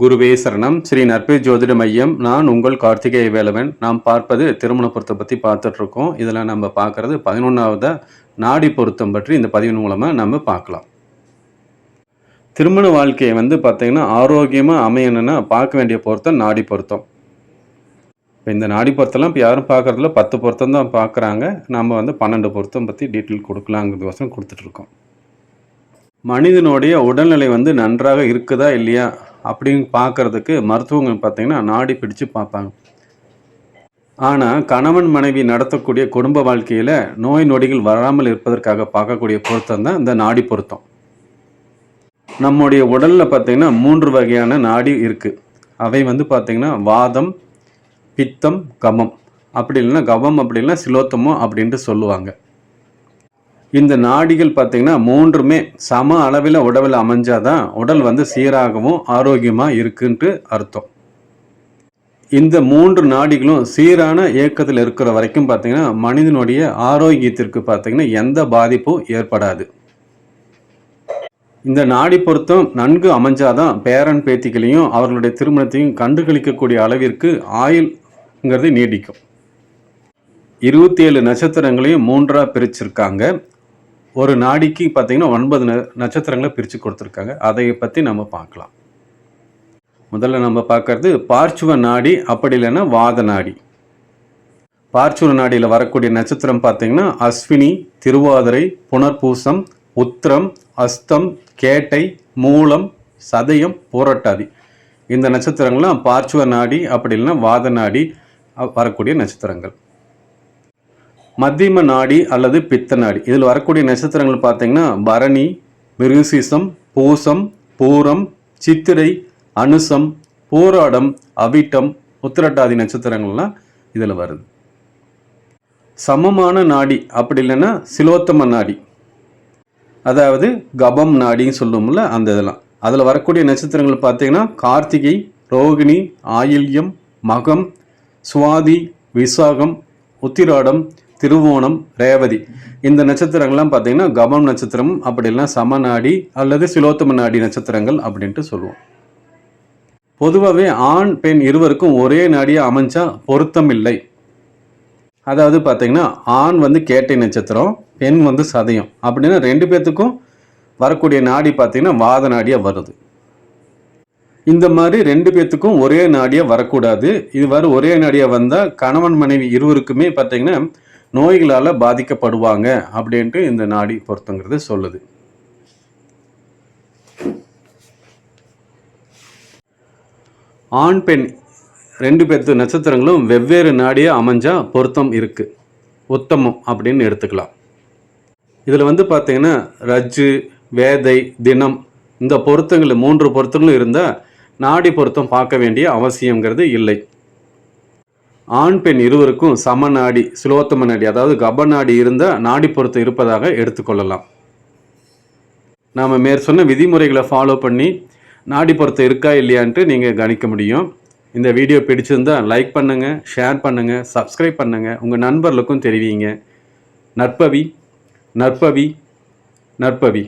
குருவே சரணம். ஸ்ரீ நற்பே ஜோதிட மையம். நான் உங்கள் கார்த்திகேய வேலவன். நாம் பார்ப்பது திருமண பொருத்தம் பற்றி பார்த்துட்ருக்கோம். இதெல்லாம் இதில் நம்ம பார்க்கறது பதினொன்றாவது நாடி பொருத்தம் பற்றி இந்த பதிவின் மூலமாக நம்ம பார்க்கலாம். திருமண வாழ்க்கையை வந்து பார்த்திங்கன்னா ஆரோக்கியமாக அமையணும்னா பார்க்க வேண்டிய பொருத்தம் நாடி பொருத்தம். இப்போ இந்த நாடி பொருத்தம்லாம் இப்போ யாரும் பார்க்கறதில்ல. பத்து பொருத்தம் தான் பார்க்குறாங்க. நம்ம வந்து பன்னெண்டு பொருத்தம் பற்றி டீட்டெயில் கொடுக்கலாங்கிறதுக்கோசரம் கொடுத்துட்ருக்கோம். மனிதனுடைய உடல்நிலை வந்து நன்றாக இருக்குதா இல்லையா? அப்படின்னு பார்க்கறதுக்கு மருத்துவங்கள் பார்த்தீங்கன்னா நாடி பிடிச்சு பார்ப்பாங்க. ஆனால் கணவன் மனைவி நடத்தக்கூடிய குடும்ப வாழ்க்கையில் நோய் நொடிகள் வராமல் இருப்பதற்காக பார்க்கக்கூடிய பொருத்தம் தான் இந்த நாடி பொருத்தம். நம்முடைய உடலில் பார்த்தீங்கன்னா மூன்று வகையான நாடி இருக்குது அவை வந்து பார்த்திங்கன்னா வாதம் பித்தம் கமம். அப்படி இல்லைன்னா கவம் அப்படி இல்லைன்னா சிலோத்தமோ அப்படின்ட்டு சொல்லுவாங்க. இந்த நாடிகள் பார்த்திங்கன்னா மூன்றுமே சம அளவில் உடவில் அமைஞ்சாதான் உடல் வந்து சீராகவும் ஆரோக்கியமாக இருக்குன்ட்டு அர்த்தம். இந்த மூன்று நாடிகளும் சீரான இயக்கத்தில் இருக்கிற வரைக்கும் பார்த்திங்கன்னா மனிதனுடைய ஆரோக்கியத்திற்கு பார்த்திங்கன்னா எந்த பாதிப்பும் ஏற்படாது. இந்த நாடி பொருத்தம் நன்கு அமைஞ்சாதான் பேரன் பேத்திகளையும் அவர்களுடைய திருமணத்தையும் கண்டுகளிக்கக்கூடிய அளவிற்கு ஆயுள்ங்கிறது நீடிக்கும். இருபத்தி ஏழு நட்சத்திரங்களையும் மூன்றாக பிரிச்சிருக்காங்க. ஒரு நாடிக்கு பார்த்தீங்கன்னா ஒன்பது ந நட்சத்திரங்களை பிரித்து கொடுத்துருக்காங்க. அதை பற்றி நம்ம பார்க்கலாம். முதல்ல நம்ம பார்க்கறது பார்ச்சுவ நாடி அப்படி இல்லைன்னா வாத நாடி. பார்ச்சுவ நாடியில் வரக்கூடிய நட்சத்திரம் பார்த்தீங்கன்னா அஸ்வினி திருவாதிரை புனர்பூசம் உத்திரம் அஸ்தம் கேட்டை மூலம் சதயம் பூரட்டாதி. இந்த நட்சத்திரங்கள்லாம் பார்ச்சுவ நாடி அப்படி இல்லைன்னா வாத நாடி வரக்கூடிய நட்சத்திரங்கள். மத்தியம நாடி அல்லது பித்த நாடி. இதில் வரக்கூடிய நட்சத்திரங்கள் பார்த்தீங்கன்னா பரணி மிருகசீசம் பூசம் பூரம் சித்திரை அனுசம் போராடம் அவிட்டம் உத்திரட்டாதி நட்சத்திரங்கள்லாம் இதில் வருது. சமமான நாடி அப்படி இல்லைன்னா சிலோத்தம நாடி. அதாவது கபம் நாடின்னு சொல்லுவோம்ல அந்த இதெல்லாம். அதில் வரக்கூடிய நட்சத்திரங்கள் பார்த்தீங்கன்னா கார்த்திகை ரோகிணி ஆயில்யம் மகம் சுவாதி விசாகம் உத்திராடம் திருவோணம் ரேவதி. இந்த நட்சத்திரங்கள்லாம் பார்த்தீங்கன்னா கபம் நட்சத்திரம் அப்படி இல்லைன்னா சமநாடி அல்லது சிலோத்தம நாடி நட்சத்திரங்கள் அப்படின்ட்டு சொல்லுவோம். பொதுவாகவே ஆண் பெண் இருவருக்கும் ஒரே நாடியாக அமைஞ்சா பொருத்தம் இல்லை அதாவது பார்த்தீங்கன்னா ஆண் வந்து கேட்டை நட்சத்திரம் பெண் வந்து சதயம். அப்படின்னா ரெண்டு பேர்த்துக்கும் வரக்கூடிய நாடி பார்த்திங்கன்னா வாத நாடியாக வருது. இந்த மாதிரி ரெண்டு பேர்த்துக்கும் ஒரே நாடியாக வரக்கூடாது. இது வர ஒரே நாடியாக வந்தால் கணவன் மனைவி இருவருக்குமே பார்த்தீங்கன்னா நோய்களால் பாதிக்கப்படுவாங்க அப்படின்ட்டு இந்த நாடி பொருத்தங்கிறது சொல்லுது. ஆண் பெண் ரெண்டு பேர்த்து நட்சத்திரங்களும் வெவ்வேறு நாடியாக அமைஞ்சால் பொருத்தம் இருக்குது உத்தமம் அப்படின்னு எடுத்துக்கலாம். இதில் வந்து பார்த்தீங்கன்னா ரஜ்ஜு வேதை தினம் இந்த பொருத்தங்கள் மூன்று பொருத்தங்களும் இருந்தால் நாடி பொருத்தம் பார்க்க வேண்டிய அவசியங்கிறது இல்லை. ஆண் பெண் இருவருக்கும் சம நாடி சுலோத்தம நாடி அதாவது கப நாடி இருந்தால் நாடி பொருத்தம் இருப்பதாக எடுத்துக்கொள்ளலாம் நாம் மேற் சொன்ன விதிமுறைகளை ஃபாலோ பண்ணி நாடி பொருத்தம் இருக்கா இல்லையான்ட்டு நீங்கள் கணிக்க முடியும். இந்த வீடியோ பிடிச்சிருந்தா லைக் பண்ணுங்கள் ஷேர் பண்ணுங்கள் சப்ஸ்கிரைப் பண்ணுங்கள் உங்கள் நண்பர்களுக்கும் தெரிவிங்க. நற்பவி நற்பவி நற்பவி.